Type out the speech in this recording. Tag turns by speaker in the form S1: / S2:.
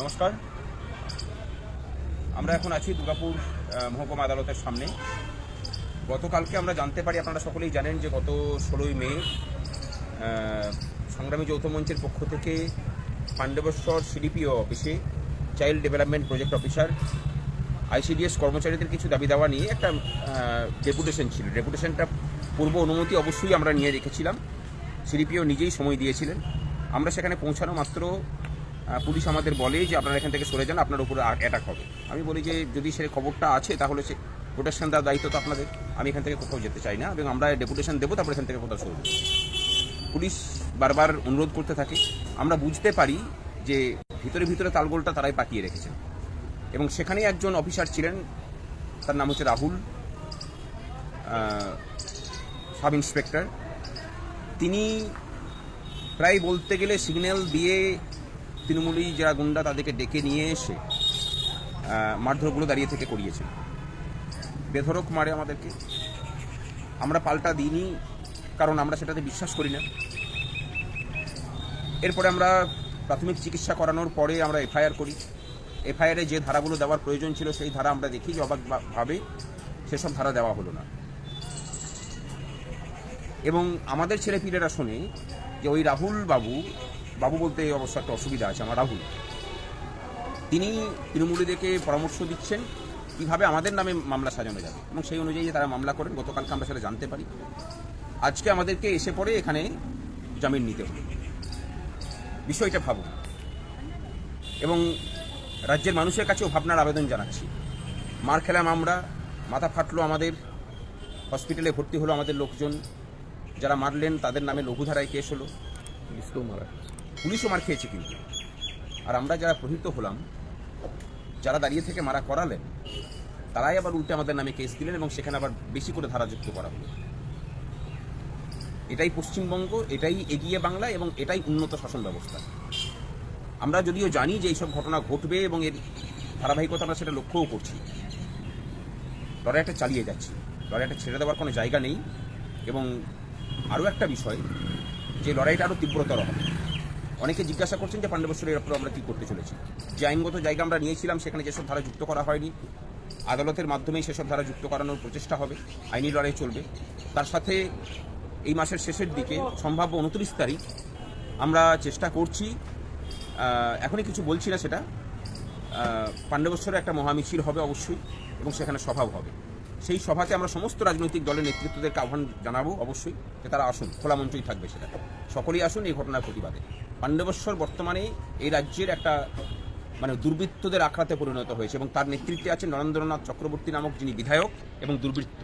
S1: নমস্কার। আমরা এখন আছি দুর্গাপুর মহকুমা আদালতের সামনে। গতকালকে আমরা জানতে পারি, আপনারা সকলেই জানেন যে গত ষোলোই মে সংগ্রামী যৌথ মঞ্চের পক্ষ থেকে পাণ্ডবেশ্বর সিডিপিও অফিসে child development project officer, ICDS কর্মচারীদের কিছু দাবি দাওয়া নিয়ে একটা ডেপুটেশন ছিল। ডেপুটেশনটা পূর্ব অনুমতি অবশ্যই আমরা নিয়ে রেখেছিলাম। সিডিপিও নিজেই সময় দিয়েছিলেন। আমরা সেখানে পৌঁছানো মাত্র পুলিশ আমাদের বলে যে আপনারা এখান থেকে সরে যান, আপনার উপরে অ্যাটাক হবে। আমি বলি যে, যদি সে খবরটা আছে, তাহলে সে প্রোটেকশন দেওয়ার দায়িত্ব তো আপনাদের। আমি এখান থেকে কোথাও যেতে চাই না, এবং আমরা ডেপুটেশন দেবো, তারপরে এখান থেকে কোথাও সরে। পুলিশ বারবার অনুরোধ করতে থাকে। আমরা বুঝতে পারি যে, ভিতরে ভিতরে তালগোলটা তারাই পাকিয়ে রেখেছেন। এবং সেখানেই একজন অফিসার ছিলেন, তার নাম হচ্ছে রাহুল সাব ইন্সপেক্টর তিনি প্রায় বলতে গেলে সিগন্যাল দিয়ে তৃণমূলী যারা গুন্ডা তাদেরকে ডেকে নিয়ে এসে মারধরগুলো দাঁড়িয়ে থেকে করিয়েছেন বেধরক মারে আমাদেরকে। আমরা পাল্টা দিইনি, কারণ আমরা সেটাতে বিশ্বাস করি না। এরপরে আমরা প্রাথমিক চিকিৎসা করানোর পরে আমরা এফআইআর করি। এফআইআরে যে ধারাগুলো দেওয়ার প্রয়োজন ছিল, সেই ধারা আমরা দেখি, যে অবাকভাবে সেসব ধারা দেওয়া হলো না। এবং আমাদের ছেলেপিলেরা শোনে যে ওই রাহুল বাবু বাবু বলতে এই অবস্থা একটা অসুবিধা আছে, আমার রাহুল। তিনি তৃণমূলীদেরকে পরামর্শ দিচ্ছেন কীভাবে আমাদের নামে মামলা সাজানো যাবে এবং সেই অনুযায়ী তারা মামলা করেন, গতকালকে আমরা সেটা জানতে পারি। আজকে আমাদেরকে এসে পড়ে এখানে জামিন নিতে হলো বিষয়টা ভাবুন। এবং রাজ্যের মানুষের কাছেও ভাবনার আবেদন জানাচ্ছি। মার খেলাম আমরা, মাথা ফাটলো আমাদের, হসপিটালে ভর্তি হলো আমাদের লোকজন। যারা মারলেন তাদের নামে লঘুধারায় কেস হলো।
S2: মারা
S1: পুলিশও মার খেয়েছে কিন্তু। আর আমরা যারা প্রহিত হলাম, যারা দাঁড়িয়ে থেকে মারা করালেন, তারাই আবার উল্টে আমাদের নামে কেস দিলেন এবং সেখানে আবার বেশি করে ধারা যুক্ত করা হলো। এটাই পশ্চিমবঙ্গ, এটাই এগিয়ে বাংলা এবং এটাই উন্নত শাসন ব্যবস্থা। আমরা যদিও জানি যে এইসব ঘটনা ঘটবে এবং এর ধারাবাহিকতা আমরা সেটা লক্ষ্যও করছি। লড়াইটা চালিয়ে যাচ্ছি। লড়াইটা ছেড়ে দেওয়ার কোনো জায়গা নেই। এবং আরও একটা বিষয়, যে লড়াইটা আরও তীব্রতর হবে। অনেকে জিজ্ঞাসা করছেন যে পাণ্ডবেশ্বরের ওপর আমরা কী করতে চলেছি। যে আইনগত জায়গা আমরা নিয়েছিলাম, সেখানে যেসব ধারা যুক্ত করা হয়নি, আদালতের মাধ্যমেই সেসব ধারা যুক্ত করানোর প্রচেষ্টা হবে, আইনি লড়াই চলবে। তার সাথে এই মাসের শেষের দিকে, সম্ভাব্য উনত্রিশ তারিখ, আমরা চেষ্টা করছি এখনই কিছু বলছি না সেটা পাণ্ডবেশ্বরে একটা মহামিছিল হবে অবশ্যই, এবং সেখানে সভাও হবে। সেই সভাতে আমরা সমস্ত রাজনৈতিক দলের নেতৃত্বদেরকে আহ্বান জানাব অবশ্যই, যে তারা আসুন খোলা মঞ্চই থাকবে সেটা। সকলেই আসুন এই ঘটনার প্রতিবাদে। পাণ্ডবেশ্বর বর্তমানে এই রাজ্যের একটা মানে দুর্বৃত্তদের আখড়াতে পরিণত হয়েছে এবং তার নেতৃত্বে আছে নরেন্দ্রনাথ চক্রবর্তী নামক যিনি বিধায়ক এবং দুর্বৃত্ত।